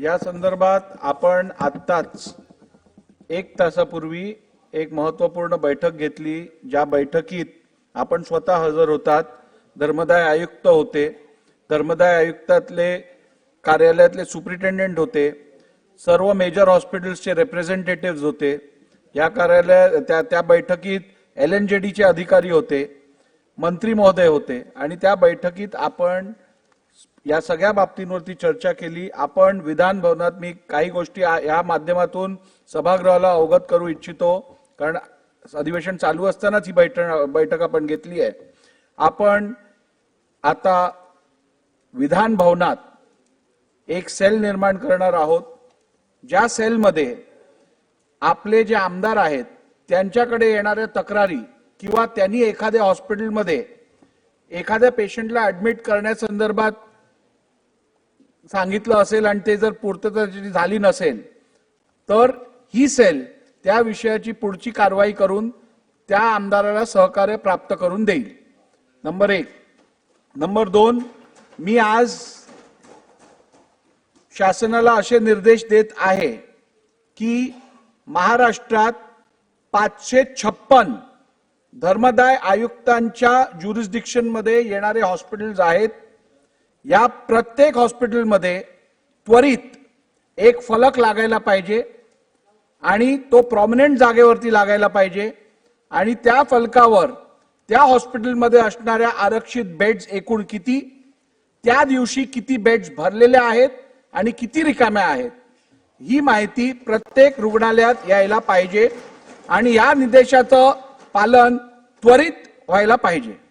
या संदर्भात आपण आत्ताच एक तासापूर्वी एक महत्त्वपूर्ण बैठक घेतली ज्या बैठकीत आपण स्वतः हजर होतात. धर्मदाय आयुक्त होते. धर्मदाय आयुक्तातले कार्यालयातले सुप्रिटेंडेंट होते. सर्व मेजर हॉस्पिटल्सचे रिप्रेझेंटेटिव्ह होते. या कार्यालय त्या त्या बैठकीत एल एन जे डीचे अधिकारी होते. मंत्री महोदय होते. आणि त्या बैठकीत आपण या सगळ्या बाबतींवरती चर्चा केली. आपण विधान भवनात मी काही गोष्टी या माध्यमातून सभागृहाला अवगत करू इच्छितो. कारण अधिवेशन चालू असतानाच ही बैठक बैठक आपण घेतली आहे. आपण आता विधान भवनात एक सेल निर्माण करणार आहोत. ज्या सेलमध्ये आपले जे आमदार आहेत त्यांच्याकडे येणाऱ्या तक्रारी किंवा त्यांनी एखाद्या हॉस्पिटलमध्ये एखाद्या पेशंटला ऍडमिट करण्यासंदर्भात सांगितलं असेल आणि ते जर पूर्तता त्याची झाली नसेल तर ही सेल त्या विषयाची पुढची कारवाई करून त्या आमदाराला सहकार्य प्राप्त करून देईल. नंबर एक. नंबर दोन मी आज शासनाला असे निर्देश देत आहे की महाराष्ट्रात पाचशे छप्पन धर्मदाय आयुक्तांच्या ज्युरिस्डिक्शनमध्ये येणारे हॉस्पिटल्स आहेत या प्रत्येक हॉस्पिटलमध्ये त्वरित एक फलक लागायला पाहिजे आणि तो प्रॉमिनंट जागेवरती लागायला पाहिजे आणि त्या फलकावर त्या हॉस्पिटलमध्ये असणाऱ्या आरक्षित बेड्स एकूण किती त्या दिवशी किती बेड्स भरलेल्या आहेत आणि किती रिकाम्या आहेत ही माहिती प्रत्येक रुग्णालयात यायला पाहिजे आणि या निर्देशाचं पालन त्वरित व्हायला पाहिजे.